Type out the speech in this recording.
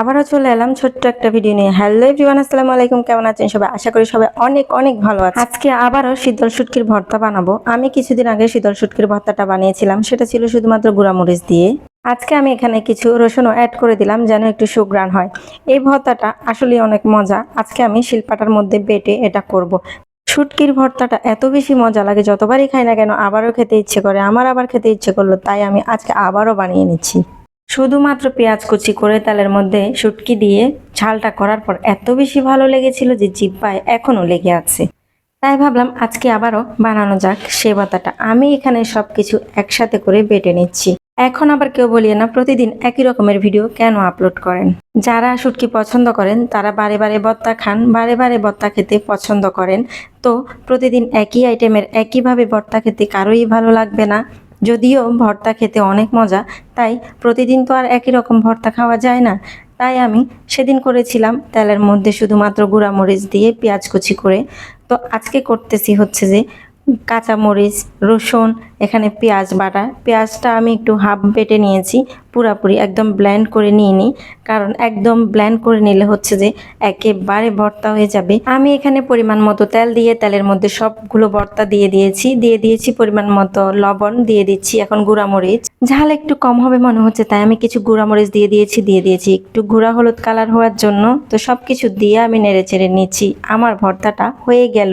আবারও চলে এলাম ছোট্ট একটা ভিডিও নিয়ে। হ্যালো এভরিওয়ান আসসালামু আলাইকুম। কেমন আছেন সবাই? আশা করি সবাই অনেক অনেক ভালো আছে আজকে আবারও শীতল শুটকির ভর্তা বানাবো। আমি কিছুদিন আগে শীতল শুটকির ভর্তাটা বানিয়েছিলাম। সেটা ছিল শুধুমাত্র গুঁড়ামরিচ দিয়ে। আজকে আমি এখানে কিছু রসুনও অ্যাড করে দিলাম যেন একটু সুগ্রান হয়। এই ভর্তাটা আসলে অনেক মজা। আজকে আমি শিলপাটার মধ্যে বেটে এটা করব। শুটকির ভর্তাটা এত বেশি মজা লাগে, যতবারই খাই না কেন আবারও খেতে ইচ্ছে করে। আমার আবার খেতে ইচ্ছে করল, তাই আমি আজকে আবারও বানিয়ে নিচ্ছি। শুধুমাত্র পেঁয়াজ কুচি করে তেলের মধ্যে শুটকি দিয়ে ঝালটা করার পর এত বেশি ভালো লেগেছিল যে জিব্বায় এখনও লেগে আছে। তাই ভাবলাম আজকে আবারও বানানো যাক সে বাতাটা। আমি এখানে সব কিছু একসাথে করে বেটে নিচ্ছি। এখন আবার কেউ বলিয়ে না, প্রতিদিন একই রকমের ভিডিও কেন আপলোড করেন? যারা শুটকি পছন্দ করেন, তারা বারে বারে বত্তা খান, বারে বারে বত্তা খেতে পছন্দ করেন। তো প্রতিদিন একই আইটেমের একইভাবে ভর্তা খেতে কারোই ভালো লাগবে না। যদিও ভর্তা খেতে অনেক মজা, তাই প্রতিদিন তো আর একই রকম ভর্তা খাওয়া যায় না। তাই আমি সেদিন করেছিলাম তেলের মধ্যে শুধুমাত্র গুঁড়ামরিচ দিয়ে পেঁয়াজ কুচি করে। তো আজকে করতেছি হচ্ছে যে কাঁচামরিচ, রসুন, এখানে পেঁয়াজ বাটা। পেঁয়াজটা আমি একটু হাফ বেটে নিয়েছি, পুরাপুরি একদম ব্ল্যান্ড করে নিইনি। কারণ একদম ব্ল্যান্ড করে নিলে হচ্ছে যে একেবারে ভর্তা হয়ে যাবে। আমি এখানে পরিমাণ মতো তেল দিয়ে, তেলের মধ্যে সবগুলো ভর্তা দিয়ে দিয়েছি। দিয়ে দিয়েছি পরিমাণ মতো লবণ, দিয়ে দিচ্ছি এখন গুঁড়ামরিচ। ঝাল একটু কম হবে মনে হচ্ছে, তাই আমি কিছু গুঁড়ামরিচ দিয়ে দিয়েছি দিয়ে দিয়েছি একটু গুঁড়া হলুদ কালার হওয়ার জন্য। তো সব কিছু দিয়ে আমি নেড়ে চেড়ে নিচ্ছি। আমার ভর্তাটা হয়ে গেল।